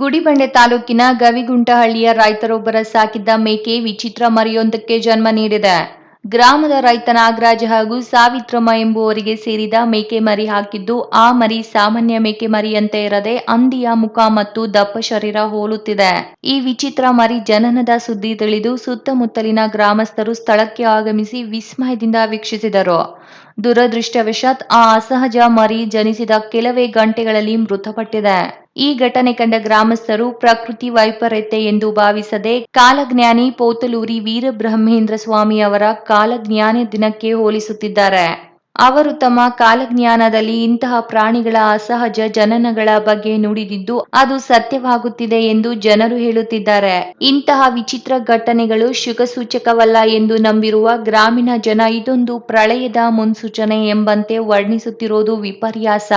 ಗುಡಿಬಂಡೆ ತಾಲೂಕಿನ ಗವಿಗುಂಟಹಳ್ಳಿಯ ರೈತರೊಬ್ಬರ ಸಾಕಿದ್ದ ಮೇಕೆ ವಿಚಿತ್ರ ಮರಿಯೊಂದಕ್ಕೆ ಜನ್ಮ ನೀಡಿದೆ. ಗ್ರಾಮದ ರೈತ ನಾಗರಾಜ್ ಹಾಗೂ ಸಾವಿತ್ರಮ್ಮ ಎಂಬುವರಿಗೆ ಸೇರಿದ ಮೇಕೆ ಮರಿ ಹಾಕಿದ್ದು, ಆ ಮರಿ ಸಾಮಾನ್ಯ ಮೇಕೆ ಮರಿಯಂತೆ ಇರದೆ ಅಂದಿಯ ಮುಖ ಮತ್ತು ದಪ್ಪ ಶರೀರ ಹೋಲುತ್ತಿದೆ. ಈ ವಿಚಿತ್ರ ಮರಿ ಜನನದ ಸುದ್ದಿ ತಿಳಿದು ಸುತ್ತಮುತ್ತಲಿನ ಗ್ರಾಮಸ್ಥರು ಸ್ಥಳಕ್ಕೆ ಆಗಮಿಸಿ ವಿಸ್ಮಯದಿಂದ ವೀಕ್ಷಿಸಿದರು. ದುರದೃಷ್ಟವಶಾತ್ ಆ ಅಸಹಜ ಮರಿ ಜನಿಸಿದ ಕೆಲವೇ ಗಂಟೆಗಳಲ್ಲಿ ಮೃತಪಟ್ಟಿದೆ. ಈ ಘಟನೆ ಕಂಡ ಗ್ರಾಮಸ್ಥರು ಪ್ರಕೃತಿ ವೈಪರೀತ್ಯ ಎಂದು ಭಾವಿಸದೆ ಕಾಲಜ್ಞಾನಿ ಪೋತಲೂರಿ ವೀರಬ್ರಹ್ಮೇಂದ್ರ ಸ್ವಾಮಿ ಅವರ ಕಾಲಜ್ಞಾನ ದಿನಕ್ಕೆ ಹೋಲಿಸುತ್ತಿದ್ದಾರೆ. ಅವರು ತಮ್ಮ ಕಾಲಜ್ಞಾನದಲ್ಲಿ ಇಂತಹ ಪ್ರಾಣಿಗಳ ಅಸಹಜ ಜನನಗಳ ಬಗ್ಗೆ ನುಡಿದಿದ್ದು ಅದು ಸತ್ಯವಾಗುತ್ತಿದೆ ಎಂದು ಜನರು ಹೇಳುತ್ತಿದ್ದಾರೆ. ಇಂತಹ ವಿಚಿತ್ರ ಘಟನೆಗಳು ಶುಕಸೂಚಕವಲ್ಲ ಎಂದು ನಂಬಿರುವ ಗ್ರಾಮೀಣ ಜನ ಇದೊಂದು ಪ್ರಳಯದ ಮುನ್ಸೂಚನೆ ಎಂಬಂತೆ ವರ್ಣಿಸುತ್ತಿರುವುದು ವಿಪರ್ಯಾಸ.